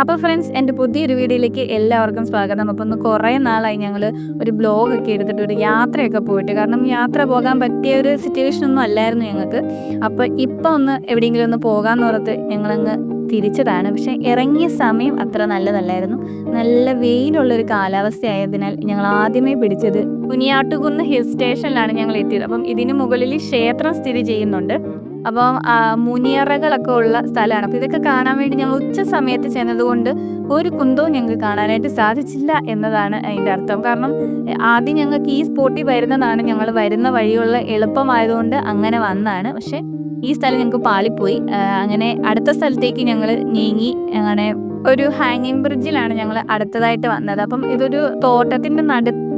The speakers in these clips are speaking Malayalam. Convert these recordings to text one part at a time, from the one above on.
അപ്പോൾ ഫ്രണ്ട്സ് എന്റെ പുതിയൊരു വീഡിയോയിലേക്ക് എല്ലാവർക്കും സ്വാഗതം. അപ്പോൾ ഒന്ന് കുറേ നാളായി ഞങ്ങൾ ഒരു ബ്ലോഗ് ഒക്കെ എടുത്തിട്ട് ഒരു യാത്രയൊക്കെ പോയിട്ട്. കാരണം യാത്ര പോകാൻ പറ്റിയ ഒരു സിറ്റുവേഷൻ ഒന്നും അല്ലായിരുന്നു ഞങ്ങൾക്ക്. അപ്പോൾ ഇപ്പം ഒന്ന് എവിടെയെങ്കിലും ഒന്ന് പോകാമെന്ന് ഓർത്ത് ഞങ്ങളങ്ങ് തിരിച്ചതാണ്. പക്ഷേ ഇറങ്ങിയ സമയം അത്ര നല്ലതല്ലായിരുന്നു. നല്ല വെയിലുള്ളൊരു കാലാവസ്ഥ ആയതിനാൽ ഞങ്ങൾ ആദ്യമേ പിടിച്ചത് കുനിയാട്ടുകുന്ന് ഹിൽ സ്റ്റേഷനിലാണ് ഞങ്ങൾ എത്തിയത്. അപ്പം ഇതിന് മുകളിൽ ക്ഷേത്രം സ്ഥിതി ചെയ്യുന്നുണ്ട്. അപ്പം മുനിയറകളൊക്കെ ഉള്ള സ്ഥലമാണ്. അപ്പോൾ ഇതൊക്കെ കാണാൻ വേണ്ടി ഞങ്ങൾ ഉച്ച സമയത്ത് ചെന്നതുകൊണ്ട് ഒരു കുന്തവും ഞങ്ങൾക്ക് കാണാനായിട്ട് സാധിച്ചില്ല എന്നതാണ് അതിന്റെ അർത്ഥം. കാരണം ആദ്യം ഞങ്ങൾക്ക് ഈ സ്പോട്ടിൽ വരുന്നതാണ് ഞങ്ങൾ വരുന്ന വഴിയുള്ള എളുപ്പമായതുകൊണ്ട് അങ്ങനെ വന്നതാണ് പക്ഷേ ഈ സ്ഥലം ഞങ്ങൾക്ക് പാളിപ്പോയി. അങ്ങനെ അടുത്ത സ്ഥലത്തേക്ക് ഞങ്ങൾ നീങ്ങി. അങ്ങനെ ഒരു ഹാങ്ങിങ് ബ്രിഡ്ജിലാണ് ഞങ്ങൾ അടുത്തതായിട്ട് വന്നത്. അപ്പം ഇതൊരു തോട്ടത്തിന്റെ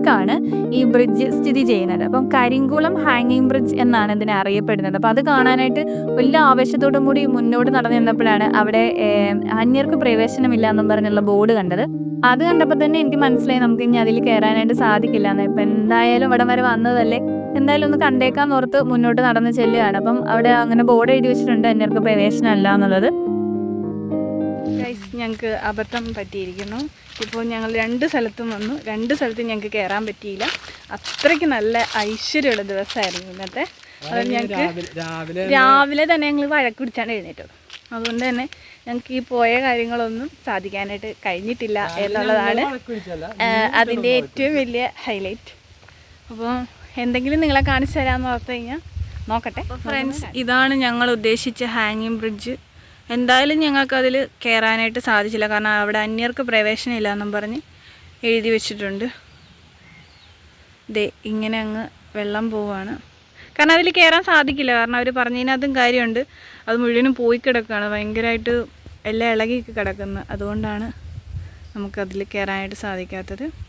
നടുക്കാണ് ഈ ബ്രിഡ്ജ് സ്ഥിതി ചെയ്യുന്നത്. അപ്പം കരിങ്കുളം ഹാങ്ങിങ് ബ്രിഡ്ജ് എന്നാണ് ഇതിനെ അറിയപ്പെടുന്നത്. അപ്പം അത് കാണാനായിട്ട് വലിയ ആവേശത്തോടും കൂടി മുന്നോട്ട് നടന്നു നിന്നപ്പോഴാണ് അവിടെ അന്യർക്ക് പ്രവേശനമില്ല എന്നും പറഞ്ഞുള്ള ബോർഡ് കണ്ടത്. അത് കണ്ടപ്പോൾ തന്നെ എനിക്ക് മനസ്സിലായി നമുക്ക് ഇനി അതിൽ കയറാനായിട്ട് സാധിക്കില്ല. എന്ന് ഇപ്പം എന്തായാലും ഇവിടം വരെ വന്നതല്ലേ? എന്തായാലും ഒന്ന് കണ്ടേക്കാൻ ഓർത്ത് മുന്നോട്ട് നടന്ന് ചെല്ലുകയാണ്. അപ്പം അവിടെ അങ്ങനെ ബോർഡ് എഴുതി വെച്ചിട്ടുണ്ട് അന്യർക്ക് പ്രവേശനമല്ല എന്നുള്ളത്. ഗൈസ് ഞങ്ങൾക്ക് അബദ്ധം പറ്റിയിരിക്കുന്നു. ഇപ്പോൾ ഞങ്ങൾ രണ്ട് സ്ഥലത്തും വന്നു. രണ്ട് സ്ഥലത്തും ഞങ്ങൾക്ക് കയറാൻ പറ്റിയില്ല. അത്രയ്ക്ക് നല്ല ഐശ്വര്യമുള്ള ദിവസമായിരുന്നു ഇന്നത്തെ. അതുകൊണ്ട് ഞങ്ങൾക്ക് രാവിലെ രാവിലെ തന്നെ ഞങ്ങൾ വഴക്ക് പിടിച്ചാണ് എഴുന്നേറ്റത്. അതുകൊണ്ട് തന്നെ ഞങ്ങൾക്ക് ഈ പോയ കാര്യങ്ങളൊന്നും സാധിക്കാനായിട്ട് കഴിഞ്ഞിട്ടില്ല എന്നുള്ളതാണ്. അതിന്റെ ഏറ്റവും വലിയ ഹൈലൈറ്റ് അപ്പോൾ എന്തെങ്കിലും നിങ്ങളെ കാണിച്ചു തരാമെന്ന് ഓർത്തു കഴിഞ്ഞാൽ നോക്കട്ടെ. ഫ്രണ്ട്സ് ഇതാണ് ഞങ്ങൾ ഉദ്ദേശിച്ച ഹാങ്ങിങ് ബ്രിഡ്ജ് എന്തായാലും ഞങ്ങൾക്ക് അതിൽ കയറാനായിട്ട് സാധിച്ചില്ല. കാരണം അവിടെ അന്യർക്ക് പ്രവേശനമില്ല എന്നും പറഞ്ഞ് എഴുതി വെച്ചിട്ടുണ്ട്. ദേ ഇങ്ങനെ അങ്ങ് വെള്ളം പോവാണ്. കാരണം അതിൽ കയറാൻ സാധിക്കില്ല. കാരണം അവർ പറഞ്ഞതിനകത്തും കാര്യമുണ്ട്. അത് മുഴുവനും പോയി കിടക്കുകയാണ്. ഭയങ്കരമായിട്ട് എല്ലാം ഇളകി കിടക്കുന്നത് അതുകൊണ്ടാണ് നമുക്കതിൽ കയറാനായിട്ട് സാധിക്കാത്തത്.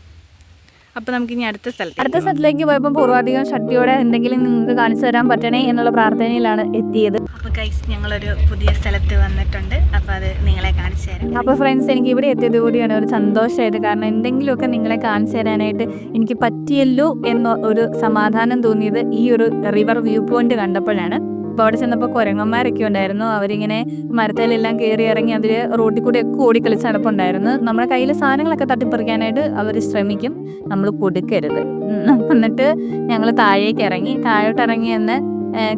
അപ്പോൾ നമുക്ക് ഇനി അടുത്ത സ്ഥലത്ത് അടുത്ത സ്ഥലത്തിലേക്ക് പോയപ്പോൾ പൂർവാധികം ശക്തിയോടെ എന്തെങ്കിലും നിങ്ങൾക്ക് കാണിച്ചു തരാൻ പറ്റണേ എന്നുള്ള പ്രാർത്ഥനയിലാണ് എത്തിയത്. അപ്പോൾ ഗൈസ് ഞങ്ങളൊരു പുതിയ സ്ഥലത്ത് വന്നിട്ടുണ്ട്. അപ്പോൾ അത് നിങ്ങളെ കാണിച്ചു തരാം. അപ്പോൾ ഫ്രണ്ട്സ് എനിക്ക് ഇവിടെ എത്തിയത് കൂടിയാണ് ഒരു സന്തോഷമായത്. കാരണം എന്തെങ്കിലുമൊക്കെ നിങ്ങളെ കാണിച്ചു തരാനായിട്ട് എനിക്ക് പറ്റിയല്ലോ എന്ന ഒരു സമാധാനം തോന്നിയത് ഈ ഒരു റിവർ വ്യൂ പോയിന്റ് കണ്ടപ്പോഴാണ്. അപ്പോൾ അവിടെ ചെന്നപ്പോൾ കുരങ്ങന്മാരൊക്കെ ഉണ്ടായിരുന്നു അവരിങ്ങനെ മരത്തിലെല്ലാം കയറി ഇറങ്ങി അതിൽ റോട്ടിൽ കൂടി ഒക്കെ ഓടിക്കളിച്ച് നടപ്പുണ്ടായിരുന്നു നമ്മുടെ കയ്യിൽ സാധനങ്ങളൊക്കെ തട്ടിപ്പറിക്കാനായിട്ട് അവർ ശ്രമിക്കും. നമ്മൾ കൊടുക്കരുത്. എന്നിട്ട് ഞങ്ങൾ താഴേക്ക് ഇറങ്ങി. താഴോട്ട് ഇറങ്ങി എന്ന്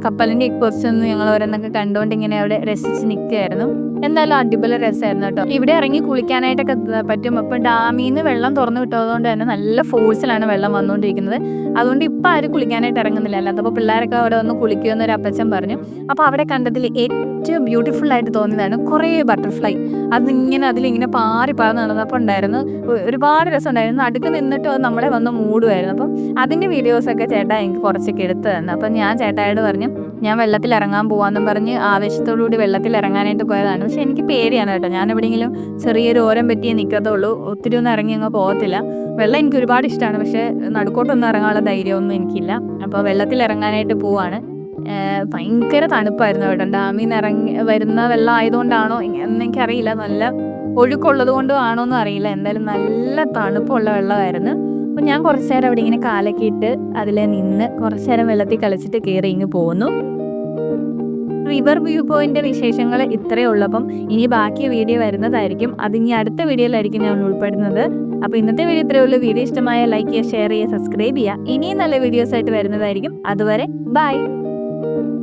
കപ്പലിന്റെ കുറച്ചൊന്നും ഞങ്ങൾ ഓരോന്നൊക്കെ കണ്ടുകൊണ്ട് ഇങ്ങനെ അവിടെ രസിച്ച് നിൽക്കുകയായിരുന്നു എന്തായാലും അടിപൊളി രസമായിരുന്നു കേട്ടോ. ഇവിടെ ഇറങ്ങി കുളിക്കാനായിട്ടൊക്കെ പറ്റും. അപ്പം ഡാമിൽ നിന്ന് വെള്ളം തുറന്നു വിട്ടതുകൊണ്ട് തന്നെ നല്ല ഫോഴ്സിലാണ് വെള്ളം വന്നുകൊണ്ടിരിക്കുന്നത്. അതുകൊണ്ട് ഇപ്പം ആരും കുളിക്കാനായിട്ട് ഇറങ്ങുന്നില്ല. അല്ലാത്തപ്പോൾ പിള്ളേരൊക്കെ അവിടെ വന്ന് കുളിക്കുമെന്നൊരു അപ്പച്ചൻ പറഞ്ഞു. അപ്പോൾ അവിടെ കണ്ടതിൽ ഏറ്റവും ബ്യൂട്ടിഫുൾ ആയിട്ട് തോന്നിയതാണ്. കുറേ ബട്ടർഫ്ലൈ അതിങ്ങനെ അതിലിങ്ങനെ പാറി പറന്ന് നടന്നപ്പോൾ ഉണ്ടായിരുന്നു. ഒരുപാട് രസം ഉണ്ടായിരുന്നു. അടുക്ക് നിന്നിട്ട് അത് നമ്മളെ വന്ന് മൂടുമായിരുന്നു അപ്പം അതിന്റെ വീഡിയോസൊക്കെ ചേട്ടാ എനിക്ക് കുറച്ചൊക്കെ എടുത്തു തന്നു. അപ്പം ഞാൻ ചേട്ടായോട് പറഞ്ഞു ഞാൻ വെള്ളത്തിൽ ഇറങ്ങാൻ പോവാന്നും പറഞ്ഞ് ആവേശത്തോടുകൂടി വെള്ളത്തിൽ ഇറങ്ങാനായിട്ട് പോയതാണ്. പക്ഷെ എനിക്ക് പേടിയാണ് കേട്ടോ. ഞാൻ എവിടെയെങ്കിലും ചെറിയൊരു ഓരം പറ്റിയേ നിൽക്കത്തുള്ളൂ. ഒത്തിരി ഒന്നും ഇറങ്ങി അങ്ങ് പോകത്തില്ല. വെള്ളം എനിക്ക് ഒരുപാട് ഇഷ്ടമാണ്. പക്ഷേ നടുക്കോട്ടൊന്നും ഇറങ്ങാനുള്ള ധൈര്യമൊന്നും എനിക്കില്ല. അപ്പോൾ വെള്ളത്തിൽ ഇറങ്ങാനായിട്ട് പോവാണ്. ഭയങ്കര തണുപ്പായിരുന്നു കേട്ടോ. ഡാമിൽ നിന്ന് ഇറങ്ങി വരുന്ന വെള്ളം ആയതുകൊണ്ടാണോ? എന്ന് എനിക്കറിയില്ല. നല്ല ഒഴുക്കുള്ളത് കൊണ്ടും ആണോ എന്നും അറിയില്ല. എന്തായാലും നല്ല തണുപ്പുള്ള വെള്ളമായിരുന്നു. അപ്പം ഞാൻ കുറച്ച് നേരം അവിടെ ഇങ്ങനെ കാലൊക്കെ ഇട്ട് അതിൽ നിന്ന് കുറച്ച് നേരം വെള്ളത്തിൽ കളിച്ചിട്ട് കയറി ഇങ്ങ് പോന്നു. റിവർ വ്യൂ പോയിന്റ് വിശേഷങ്ങൾ ഇത്രയേ ഉള്ളൂ. അപ്പം ഇനി ബാക്കി വീഡിയോ വരുന്നതായിരിക്കും. അത് ഇനി അടുത്ത വീഡിയോയിലായിരിക്കും ഞാൻ ഉൾപ്പെടുന്നത്. അപ്പോൾ ഇന്നത്തെ വീഡിയോ ഇത്രയേ ഉള്ളൂ. വീഡിയോ ഇഷ്ടമായ ലൈക്ക് ചെയ്യുക ഷെയർ ചെയ്യുക സബ്സ്ക്രൈബ് ചെയ്യുക. ഇനിയും നല്ല വീഡിയോസ് ആയിട്ട് വരുന്നതായിരിക്കും. അതുവരെ ബൈ. thank you